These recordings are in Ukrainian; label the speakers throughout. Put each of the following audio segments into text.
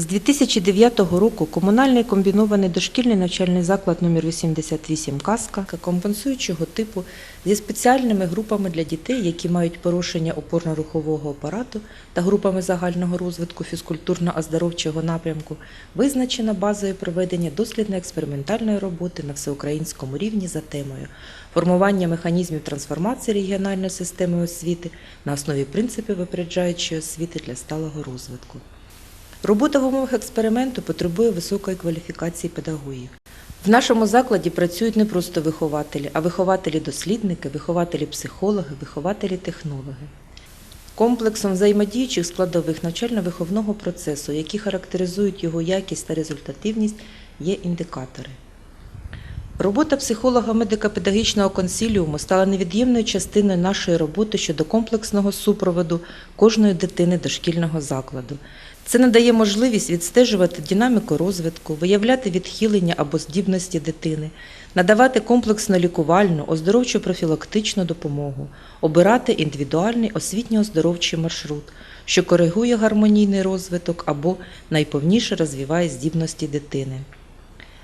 Speaker 1: З 2009 року комунальний комбінований дошкільний навчальний заклад номер 88 «Казка» компенсуючого типу зі спеціальними групами для дітей, які мають порушення опорно-рухового апарату та групами загального розвитку фізкультурно-оздоровчого напрямку, визначена базою проведення дослідно-експериментальної роботи на всеукраїнському рівні за темою формування механізмів трансформації регіональної системи освіти на основі принципів випереджаючої освіти для сталого розвитку. Робота в умовах експерименту потребує високої кваліфікації педагогів. В нашому закладі працюють не просто вихователі, а вихователі-дослідники, вихователі-психологи, вихователі-технологи. Комплексом взаємодіючих складових навчально-виховного процесу, які характеризують його якість та результативність, є індикатори. Робота психолога медико-педагогічного консиліуму стала невід'ємною частиною нашої роботи щодо комплексного супроводу кожної дитини дошкільного закладу. Це надає можливість відстежувати динаміку розвитку, виявляти відхилення або здібності дитини, надавати комплексно лікувальну, оздоровчу профілактичну допомогу, обирати індивідуальний освітньо-оздоровчий маршрут, що коригує гармонійний розвиток або найповніше розвиває здібності дитини.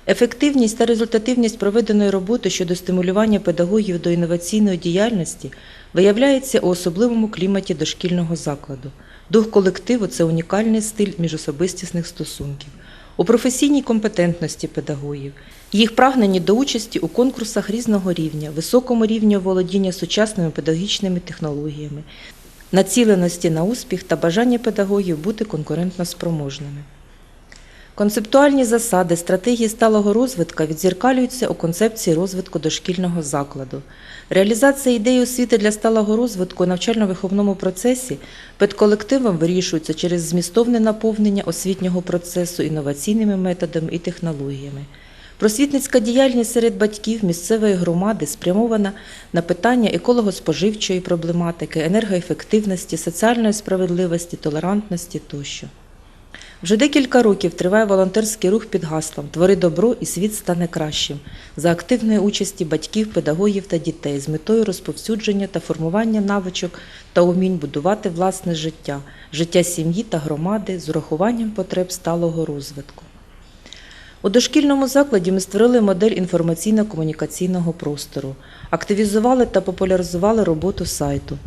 Speaker 1: Ефективність та результативність проведеної роботи щодо стимулювання педагогів до інноваційної діяльності виявляється у особливому кліматі дошкільного закладу. Дух колективу це унікальний стиль міжособистісних стосунків, у професійній компетентності педагогів, їх прагнені до участі у конкурсах різного рівня, високому рівні володіння сучасними педагогічними технологіями, націленості на успіх та бажання педагогів бути конкурентно спроможними. Концептуальні засади стратегії сталого розвитку відзеркалюються у концепції розвитку дошкільного закладу. Реалізація ідеї освіти для сталого розвитку у навчально-виховному процесі педколективом вирішується через змістовне наповнення освітнього процесу інноваційними методами і технологіями. Просвітницька діяльність серед батьків місцевої громади спрямована на питання еколого-споживчої проблематики, енергоефективності, соціальної справедливості, толерантності тощо. Вже декілька років триває волонтерський рух під гаслом Твори добро і світ стане кращим за активної участі батьків, педагогів та дітей з метою розповсюдження та формування навичок та умінь будувати власне життя, життя сім'ї та громади з урахуванням потреб сталого розвитку. У дошкільному закладі ми створили модель інформаційно-комунікаційного простору, активізували та популяризували роботу сайту.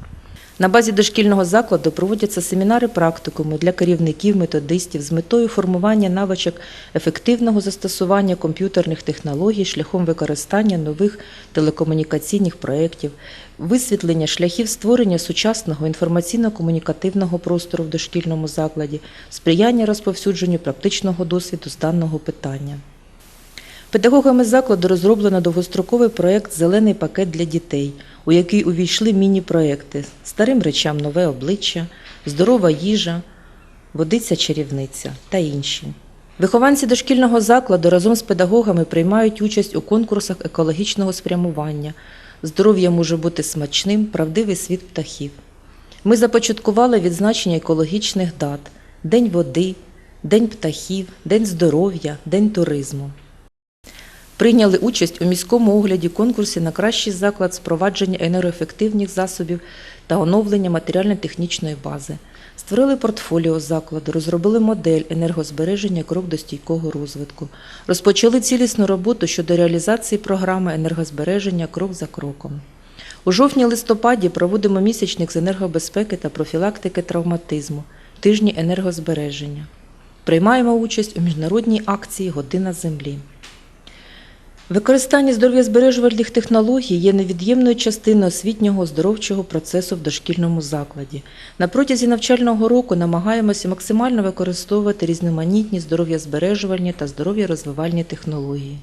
Speaker 1: На базі дошкільного закладу проводяться семінари практикуми для керівників, методистів з метою формування навичок ефективного застосування комп'ютерних технологій шляхом використання нових телекомунікаційних проєктів, висвітлення шляхів створення сучасного інформаційно-комунікативного простору в дошкільному закладі, сприяння розповсюдженню практичного досвіду з даного питання. Педагогами закладу розроблено довгостроковий проєкт Зелений пакет для дітей, у який увійшли міні-проєкти Старим речам нове обличчя, Здорова їжа, Водиця чарівниця та інші. Вихованці дошкільного закладу разом з педагогами приймають участь у конкурсах екологічного спрямування. Здоров'я може бути смачним, правдивий світ птахів. Ми започаткували відзначення екологічних дат: День води, День птахів, День здоров'я, День туризму. Прийняли участь у міському огляді конкурсі на кращий заклад спровадження енергоефективних засобів та оновлення матеріально-технічної бази. Створили портфоліо закладу, розробили модель енергозбереження крок до стійкого розвитку. Розпочали цілісну роботу щодо реалізації програми енергозбереження крок за кроком. У жовтні-листопаді проводимо місячник з енергобезпеки та профілактики травматизму, тижні енергозбереження. Приймаємо участь у міжнародній акції Година землі. Використання здоров'язбережувальних технологій є невід'ємною частиною освітнього оздоровчого процесу в дошкільному закладі. На протязі навчального року намагаємося максимально використовувати різноманітні здоров'язбережувальні та здоров'ярозвивальні технології.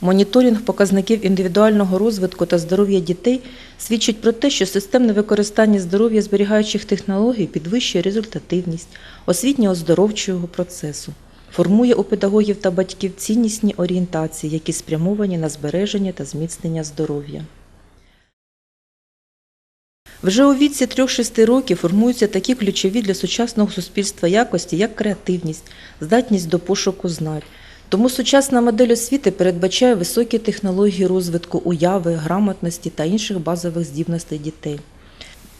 Speaker 1: Моніторинг показників індивідуального розвитку та здоров'я дітей свідчить про те, що системне використання здоров'я зберігаючих технологій підвищує результативність освітньо-оздоровчого процесу формує у педагогів та батьків ціннісні орієнтації, які спрямовані на збереження та зміцнення здоров'я. Вже у віці 3-6 років формуються такі ключові для сучасного суспільства якості, як креативність, здатність до пошуку знань. Тому сучасна модель освіти передбачає високі технології розвитку уяви, грамотності та інших базових здібностей дітей.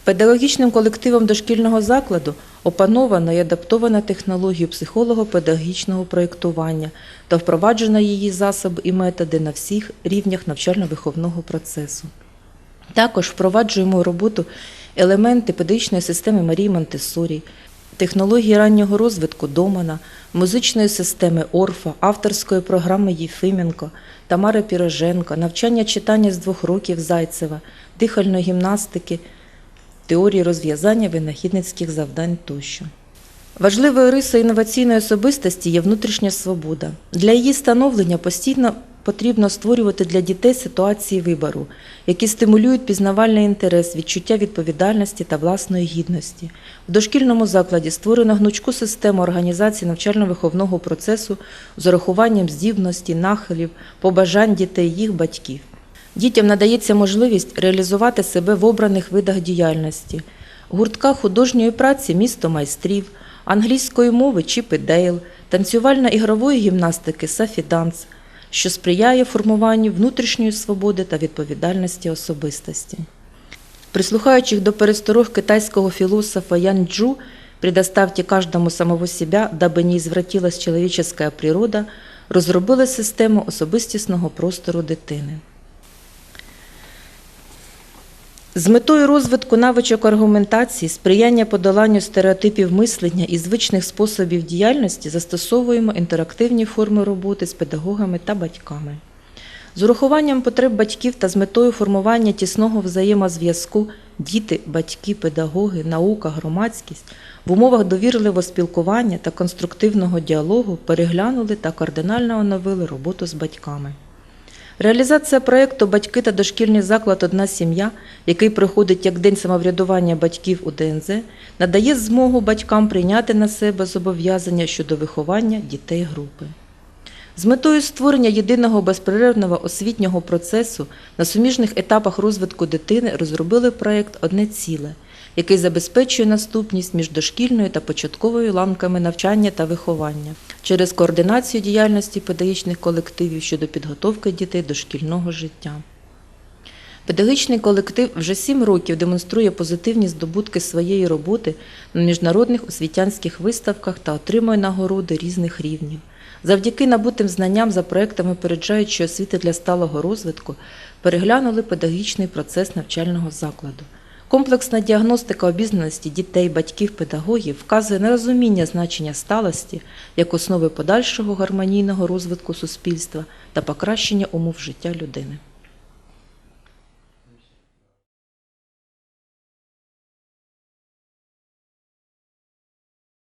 Speaker 1: Педагогічним колективом дошкільного закладу опановано і адаптовано технологію психолого-педагогічного проєктування та впроваджено її засоби і методи на всіх рівнях навчально-виховного процесу. Також впроваджуємо роботу елементи педагогічної системи Марії Монтесорі, технології раннього розвитку Домана, музичної системи Орфа, авторської програми Єфименко, Тамари Піроженко, навчання читання з двох років Зайцева, дихальної гімнастики, теорії розв'язання винахідницьких завдань тощо. Важливою рисою інноваційної особистості є внутрішня свобода. Для її становлення постійно потрібно створювати для дітей ситуації вибору, які стимулюють пізнавальний інтерес, відчуття відповідальності та власної гідності. В дошкільному закладі створено гнучку систему організації навчально-виховного процесу з урахуванням здібності, нахилів, побажань дітей їх батьків. Дітям надається можливість реалізувати себе в обраних видах діяльності, гуртка художньої праці місто майстрів, англійської мови Чіп і Дейл, танцювально-ігрової гімнастики Сафі Данс, що сприяє формуванню внутрішньої свободи та відповідальності особистості. Прислухаючись до пересторог китайского философа Ян Джу «Предоставьте каждому самого себя, дабы не извратилась человеческая природа», розробили систему особистісного простору дитини. З метою розвитку навичок аргументації, сприяння подоланню стереотипів мислення і звичних способів діяльності застосовуємо інтерактивні форми роботи з педагогами та батьками. З урахуванням потреб батьків та з метою формування тісного взаємозв'язку діти, батьки, педагоги, наука, громадськість в умовах довірливого спілкування та конструктивного діалогу переглянули та кардинально оновили роботу з батьками. Реалізація проєкту Батьки та дошкільний заклад Одна сім'я, який проходить як День самоврядування батьків у ДНЗ, надає змогу батькам прийняти на себе зобов'язання щодо виховання дітей групи. З метою створення єдиного безперервного освітнього процесу на суміжних етапах розвитку дитини розробили проєкт Одне ціле, який забезпечує наступність між дошкільною та початковою ланками навчання та виховання через координацію діяльності педагогічних колективів щодо підготовки дітей до шкільного життя. Педагогічний колектив вже сім років демонструє позитивні здобутки своєї роботи на міжнародних освітянських виставках та отримує нагороди різних рівнів. Завдяки набутим знанням за проектами переджаючої освіти для сталого розвитку переглянули педагогічний процес навчального закладу. Комплексна діагностика обізнаності дітей, батьків, педагогів вказує на розуміння значення сталості як основи подальшого гармонійного розвитку суспільства та покращення умов життя людини.